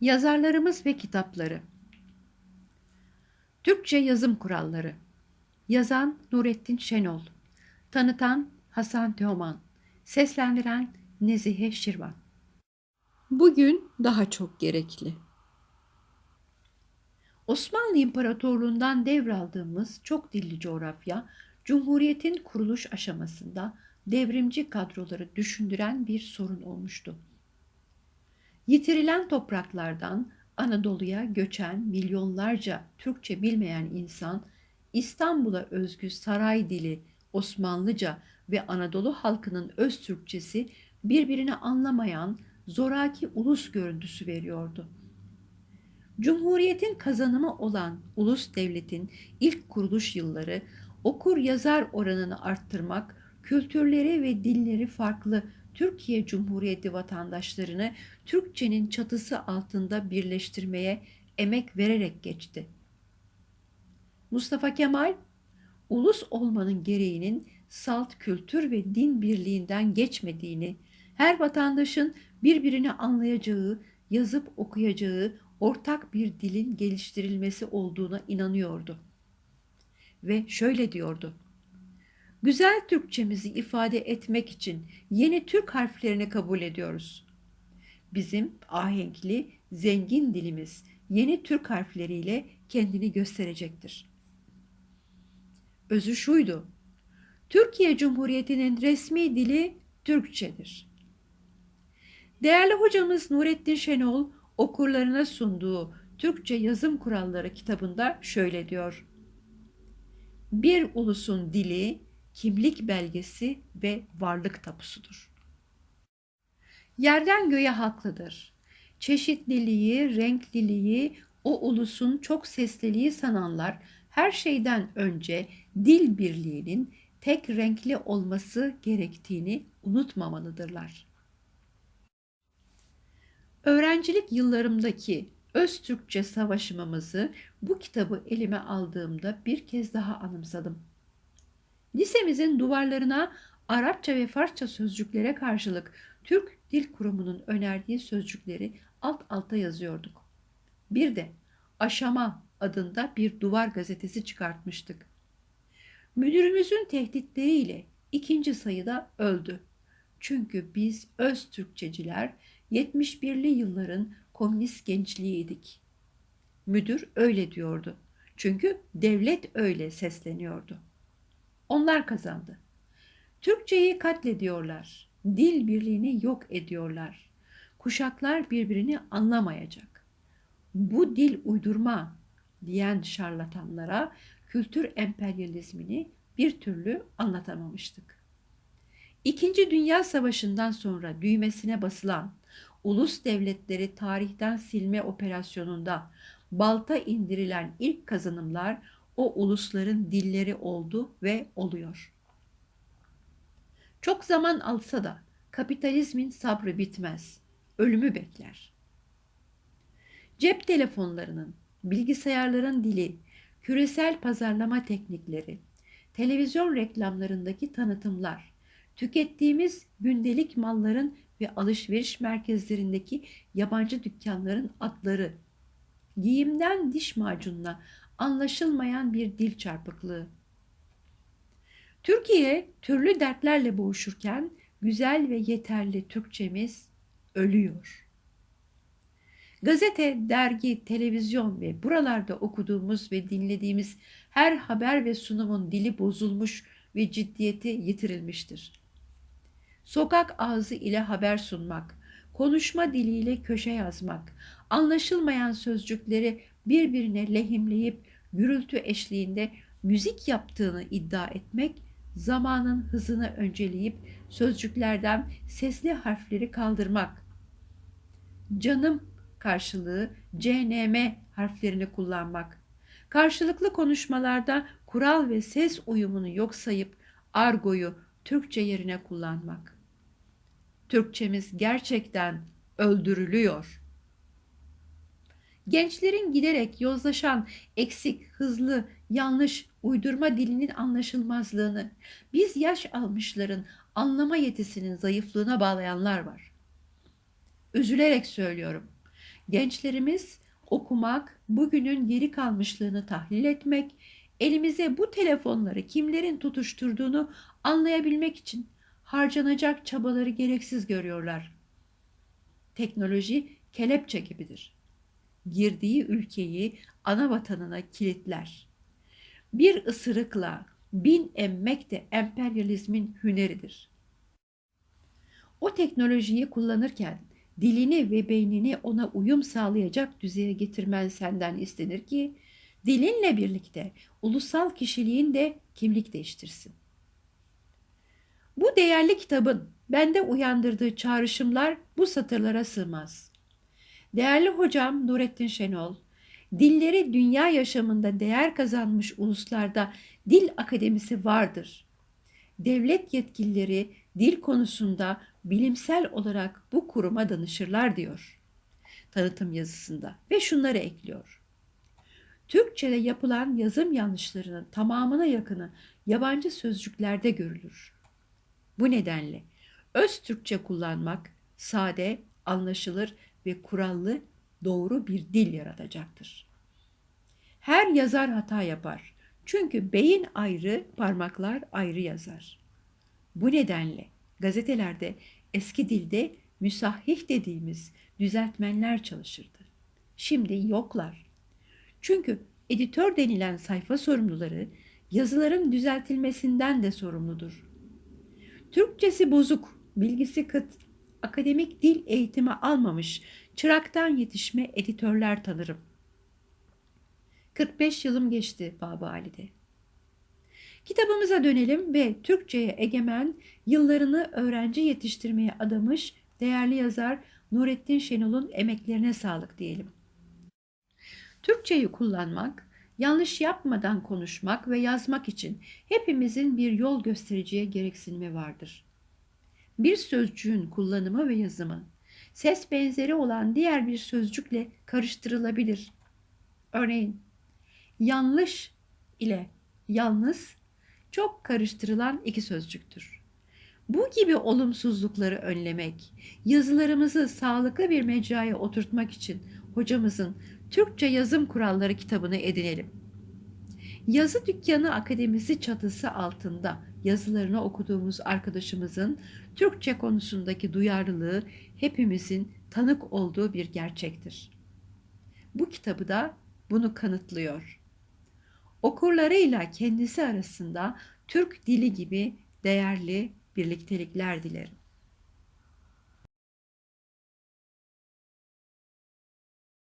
Yazarlarımız ve kitapları. Türkçe yazım kuralları. Yazan Nurettin Şenol. Tanıtan Hasan Teoman. Seslendiren Nezihe Şirvan. Bugün daha çok gerekli. Osmanlı İmparatorluğundan devraldığımız çok dilli coğrafya, Cumhuriyet'in kuruluş aşamasında devrimci kadroları düşündüren bir sorun olmuştu. Yitirilen topraklardan Anadolu'ya göçen milyonlarca Türkçe bilmeyen insan İstanbul'a özgü saray dili, Osmanlıca ve Anadolu halkının öz Türkçesi birbirini anlamayan zoraki ulus görüntüsü veriyordu. Cumhuriyetin kazanımı olan ulus devletin ilk kuruluş yılları okur yazar oranını arttırmak, kültürleri ve dilleri farklı Türkiye Cumhuriyeti vatandaşlarını Türkçenin çatısı altında birleştirmeye emek vererek geçti. Mustafa Kemal, ulus olmanın gereğinin salt kültür ve din birliğinden geçmediğini, her vatandaşın birbirini anlayacağı, yazıp okuyacağı ortak bir dilin geliştirilmesi olduğuna inanıyordu. Ve şöyle diyordu. Güzel Türkçemizi ifade etmek için yeni Türk harflerini kabul ediyoruz. Bizim ahenkli, zengin dilimiz yeni Türk harfleriyle kendini gösterecektir. Özü şuydu. Türkiye Cumhuriyeti'nin resmi dili Türkçedir. Değerli hocamız Nurettin Şenol okurlarına sunduğu Türkçe Yazım Kuralları kitabında şöyle diyor. Bir ulusun dili kimlik belgesi ve varlık tapusudur. Yerden göğe haklıdır. Çeşitliliği, renkliliği, o ulusun çok sesliliği sananlar her şeyden önce dil birliğinin tek renkli olması gerektiğini unutmamalıdırlar. Öğrencilik yıllarımdaki öz Türkçe savaşımımızı bu kitabı elime aldığımda bir kez daha anımsadım. Lisemizin duvarlarına Arapça ve Farsça sözcüklere karşılık Türk Dil Kurumu'nun önerdiği sözcükleri alt alta yazıyorduk. Bir de Aşama adında bir duvar gazetesi çıkartmıştık. Müdürümüzün tehditleriyle ikinci sayıda öldü. Çünkü biz öz Türkçeciler 71'li yılların komünist gençliğiydik. Müdür öyle diyordu. Çünkü devlet öyle sesleniyordu. Onlar kazandı. Türkçeyi katlediyorlar. Dil birliğini yok ediyorlar. Kuşaklar birbirini anlamayacak. Bu dil uydurma diyen şarlatanlara kültür emperyalizmini bir türlü anlatamamıştık. İkinci Dünya Savaşı'ndan sonra düğmesine basılan ulus devletleri tarihten silme operasyonunda balta indirilen ilk kazanımlar o ulusların dilleri oldu ve oluyor. Çok zaman alsa da kapitalizmin sabrı bitmez, ölümü bekler. Cep telefonlarının, bilgisayarların dili, küresel pazarlama teknikleri, televizyon reklamlarındaki tanıtımlar, tükettiğimiz gündelik malların ve alışveriş merkezlerindeki yabancı dükkanların adları, giyimden diş macununa anlaşılmayan bir dil çarpıklığı. Türkiye türlü dertlerle boğuşurken güzel ve yeterli Türkçemiz ölüyor. Gazete, dergi, televizyon ve buralarda okuduğumuz ve dinlediğimiz her haber ve sunumun dili bozulmuş ve ciddiyeti yitirilmiştir. Sokak ağzı ile haber sunmak, konuşma diliyle köşe yazmak, anlaşılmayan sözcükleri birbirine lehimleyip gürültü eşliğinde müzik yaptığını iddia etmek, zamanın hızını önceleyip sözcüklerden sesli harfleri kaldırmak. Canım karşılığı CNM harflerini kullanmak. Karşılıklı konuşmalarda kural ve ses uyumunu yok sayıp argoyu Türkçe yerine kullanmak. Türkçemiz gerçekten öldürülüyor. Gençlerin giderek yozlaşan, eksik, hızlı, yanlış, uydurma dilinin anlaşılmazlığını, biz yaş almışların anlama yetisinin zayıflığına bağlayanlar var. Üzülerek söylüyorum. Gençlerimiz okumak, bugünün geri kalmışlığını tahlil etmek, elimize bu telefonları kimlerin tutuşturduğunu anlayabilmek için harcanacak çabaları gereksiz görüyorlar. Teknoloji kelepçe gibidir. Girdiği ülkeyi ana vatanına kilitler. Bir ısırıkla bin emmek de emperyalizmin hüneridir. O teknolojiyi kullanırken dilini ve beynini ona uyum sağlayacak düzeye getirmen senden istenir ki dilinle birlikte ulusal kişiliğin de kimlik değiştirsin. Bu değerli kitabın bende uyandırdığı çağrışımlar bu satırlara sığmaz. Değerli hocam Nurettin Şenol, dilleri dünya yaşamında değer kazanmış uluslarda dil akademisi vardır. Devlet yetkilileri dil konusunda bilimsel olarak bu kuruma danışırlar diyor tanıtım yazısında ve şunları ekliyor. Türkçe'de yapılan yazım yanlışlarının tamamına yakını yabancı sözcüklerde görülür. Bu nedenle öz Türkçe kullanmak sade, anlaşılır ve kurallı doğru bir dil yaratacaktır. Her yazar hata yapar. Çünkü beyin ayrı, parmaklar ayrı yazar. Bu nedenle gazetelerde eski dilde müsahhih dediğimiz düzeltmenler çalışırdı. Şimdi yoklar. Çünkü editör denilen sayfa sorumluları yazıların düzeltilmesinden de sorumludur. Türkçesi bozuk, bilgisi kıt, akademik dil eğitimi almamış, çıraktan yetişme editörler tanırım. 45 yılım geçti Baba Ali'de. Kitabımıza dönelim ve Türkçe'ye egemen yıllarını öğrenci yetiştirmeye adamış değerli yazar Nurettin Şenol'un emeklerine sağlık diyelim. Türkçeyi kullanmak, yanlış yapmadan konuşmak ve yazmak için hepimizin bir yol göstericiye gereksinimi vardır. Bir sözcüğün kullanımı ve yazımı, ses benzeri olan diğer bir sözcükle karıştırılabilir. Örneğin, yanlış ile yalnız çok karıştırılan iki sözcüktür. Bu gibi olumsuzlukları önlemek, yazılarımızı sağlıklı bir mecraya oturtmak için hocamızın Türkçe Yazım Kuralları kitabını edinelim. Yazı Dükkanı Akademisi çatısı altında yazılarını okuduğumuz arkadaşımızın Türkçe konusundaki duyarlılığı hepimizin tanık olduğu bir gerçektir. Bu kitabı da bunu kanıtlıyor. Okurlarıyla kendisi arasında Türk dili gibi değerli birliktelikler dilerim.